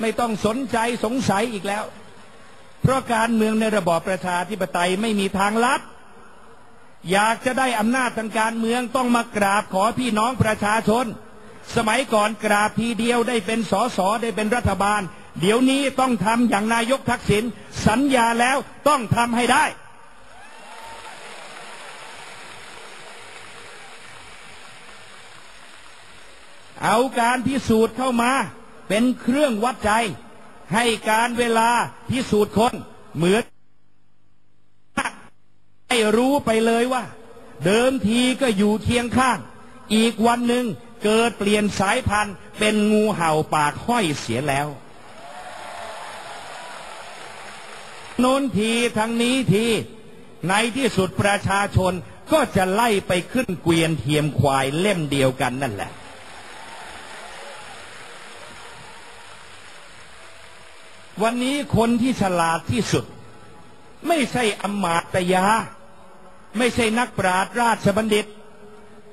ไม่ต้องสนใจสงสัยอีกแล้ว เพราะการเมืองในระบอบประชาธิปไตยไม่มีทางลัด อยากจะได้อำนาจทางการเมืองต้องมากราบขอพี่น้องประชาชน สมัยก่อนกราบทีเดียวได้เป็นสสได้เป็นรัฐบาล เดี๋ยวนี้ต้องทำอย่างนายกทักษิณสัญญาแล้วต้องทำให้ได้เอาการพิสูจน์เข้ามา เป็นเครื่องวัดใจ ให้การเวลาพิสูจน์คนเหมือนให้รู้ไปเลยว่า เดิมทีก็อยู่เคียงข้าง อีกวันหนึ่งเกิดเปลี่ยนสายพันธุ์เป็นงูเห่าปากห้อยเสียแล้วโน้นทีทั้งนี้ที ในที่สุดประชาชนก็จะไล่ไปขึ้นเกวียนเทียมควายเล่มเดียวกันนั่นแหละ วันนี้คนที่ฉลาดที่สุด ไม่ใช่อำมาตยา ไม่ใช่นักปราชญ์ราชบัณฑิต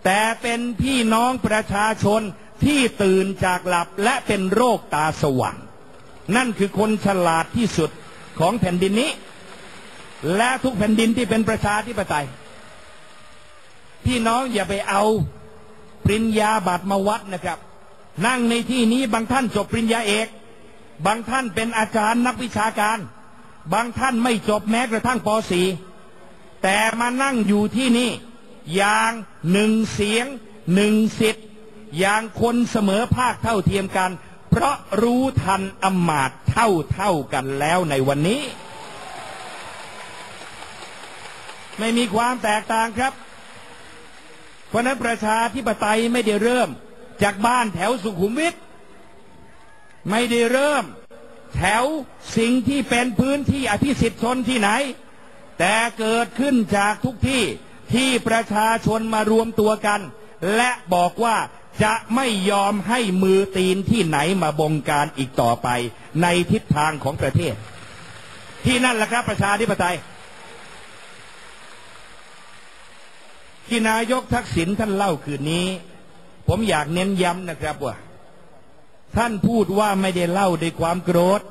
แต่เป็นพี่น้องประชาชนที่ตื่นจากหลับและเป็นโรคตาสว่าง นั่นคือคนฉลาดที่สุดของแผ่นดินนี้ และทุกแผ่นดินที่เป็นประชาธิปไตย พี่น้องอย่าไปเอาปริญญาบัตรมาวัดนะครับ นั่งในที่นี้บางท่านจบปริญญาเอก บางท่านเป็นอาจารย์นักวิชาการ บางท่านไม่จบแม้กระทั่งป .4 แต่มานั่งอยู่ที่นี่อย่างหนึ่งเสียงหนึ่งสิทธิ์อย่างคนเสมอภาคเท่าเทียมกัน เพราะรู้ทันอมาตย์เท่าเท่ากันแล้วในวันนี้ ไม่มีความแตกต่างครับ เพราะนั้นประชาธิปไตยไม่ได้เริ่มจากบ้านแถวสุขุมวิท ไม่ได้เริ่ม แถวสิ่งที่เป็นพื้นที่อภิสิทธิชนที่ไหน แต่เกิดขึ้นจากทุกที่ที่ประชาชนมารวมตัวกัน และบอกว่าจะไม่ยอมให้มือตีนที่ไหนมาบงการอีกต่อไป ในทิศทางของประเทศ ที่นั่นแหละครับประชาธิปไตยที่นายกทักษิณท่านเล่าคืนนี้ ผมอยากเน้นย้ำนะครับว่า ท่านพูดว่าไม่ได้เล่าด้วยความโกรธ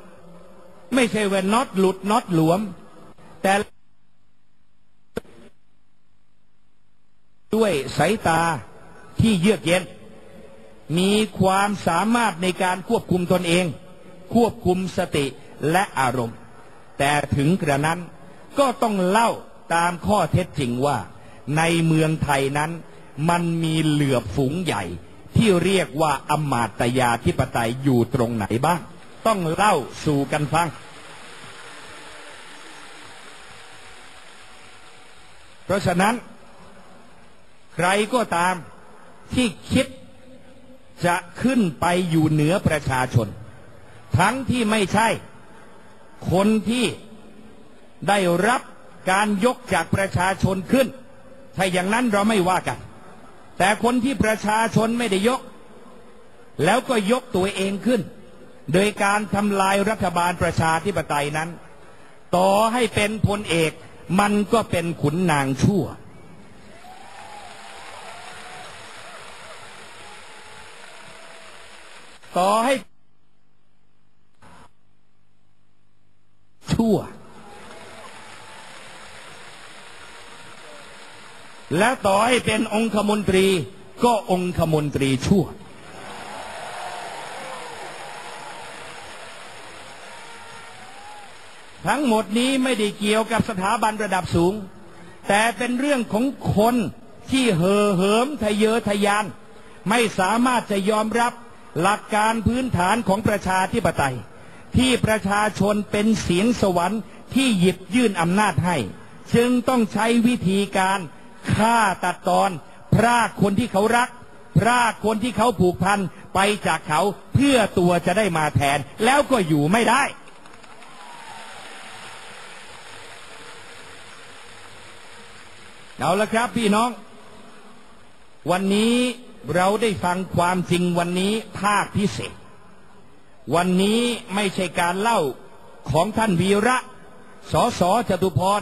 ไม่ใช่ว่าน็อตหลุดน็อตหลวม แต่ด้วยสายตาที่เยือกเย็น มีความสามารถในการควบคุมตนเอง ควบคุมสติและอารมณ์ แต่ถึงกระนั้นก็ต้องเล่าตามข้อเท็จจริงว่า ในเมืองไทยนั้น มันมีเหลือบฝูงใหญ่ ที่เรียกว่าอมาตยาธิปไตยอยู่ตรงไหนบ้าง ต้องเล่าสู่กันฟัง เพราะฉะนั้น ใครก็ตามที่คิดจะขึ้นไปอยู่เหนือประชาชน ทั้งที่ไม่ใช่ คนที่ได้รับการยกจากประชาชนขึ้น ถ้าอย่างนั้นเราไม่ว่ากัน แต่คนที่ประชาชนไม่ได้ยก แล้วก็ยกตัวเองขึ้น โดยการทำลายรัฐบาลประชาธิปไตยนั้น ต่อให้เป็นพลเอกมันก็เป็นขุนนางชั่ว ต่อให้ชั่ว และต่อให้เป็นองคมนตรี ก็องคมนตรีชั่ว ทั้งหมดนี้ไม่ได้เกี่ยวกับสถาบันระดับสูง แต่เป็นเรื่องของคนที่เห่อเหิมทะเยอทะยาน ไม่สามารถจะยอมรับหลักการพื้นฐานของประชาธิปไตย ที่ประชาชนเป็นเสียงสวรรค์ที่หยิบยื่นอำนาจให้ จึงต้องใช้วิธีการ ฆ่าตัดตอน พรากคนที่เขารัก พรากคนที่เขาผูกพันไปจากเขาเพื่อตัวจะได้มาแทน แล้วก็อยู่ไม่ได้ เอาละครับพี่น้อง วันนี้เราได้ฟังความจริงวันนี้ภาคพิเศษ วันนี้ไม่ใช่การเล่าของท่านวีระสสจตุพร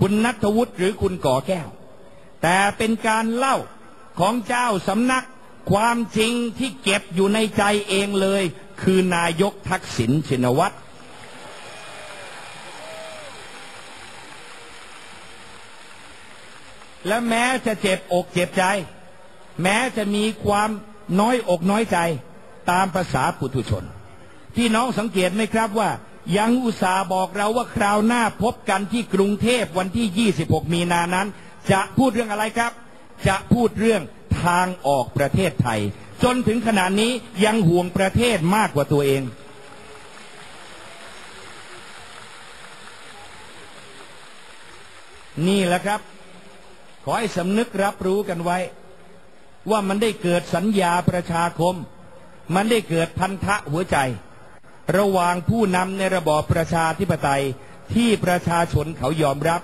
คุณนัทวุฒิหรือคุณก่อแก้ว แต่เป็นการเล่าของเจ้าสำนักความจริงที่เก็บอยู่ในใจเองเลย คือนายกทักษิณชินวัตรและแม้จะเจ็บอกเจ็บใจ แม้จะมีความน้อยอกน้อยใจตามภาษาปุถุชน พี่น้องสังเกตไหมครับว่า ยังอุตสาห์บอกเราว่าคราวหน้าพบกันที่กรุงเทพวันที่ 26 มีนานั้น จะพูดเรื่องอะไรครับ จะพูดเรื่องทางออกประเทศไทย จนถึงขนาดนี้ยังห่วงประเทศมากกว่าตัวเอง นี่แหละครับ ขอให้สำนึกรับรู้กันไว้ ว่ามันได้เกิดสัญญาประชาคม มันได้เกิดพันธะหัวใจ ระหว่างผู้นำในระบอบประชาธิปไตยที่ประชาชนเขายอมรับ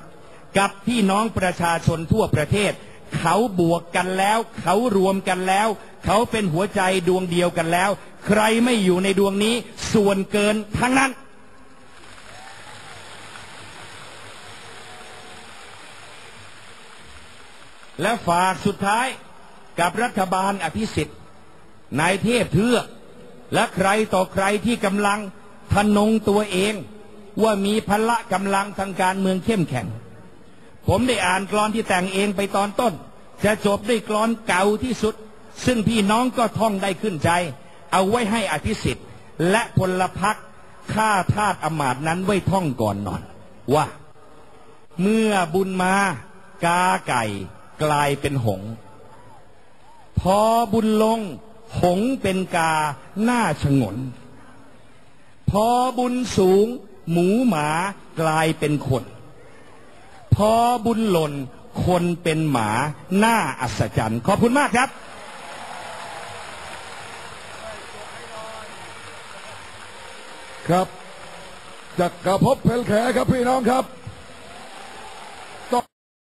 กับพี่น้องประชาชนทั่วประเทศ เขาบวกกันแล้ว เขารวมกันแล้ว เขาเป็นหัวใจดวงเดียวกันแล้ว ใครไม่อยู่ในดวงนี้ ส่วนเกินทั้งนั้น และฝากสุดท้ายกับรัฐบาลอภิสิทธิ์นายเทพเทือกและใครต่อใครที่กำลังทนงตัวเอง ว่ามีพละกำลังทางการเมืองเข้มแข็ง ผมได้อ่านกลอนที่แต่งเองไปตอนต้น จะจบด้วยกลอนเก่าที่สุด ซึ่งพี่น้องก็ท่องได้ขึ้นใจ เอาไว้ให้อภิสิทธิ์และพลพักข้าทาสอมาตนั้นไว้ท่องก่อนนอน ว่า เมื่อบุญมากาไก่กลายเป็นหง พอบุญลง หงเป็นกาหน้าชงน พอบุญสูง หมูหมากลายเป็นคน พอบุญหล่นคนเป็นหมาหน้าอัศจรรย์ ขอบคุณมากครับ ครับจักระพบเพลแขครับพี่น้องครับ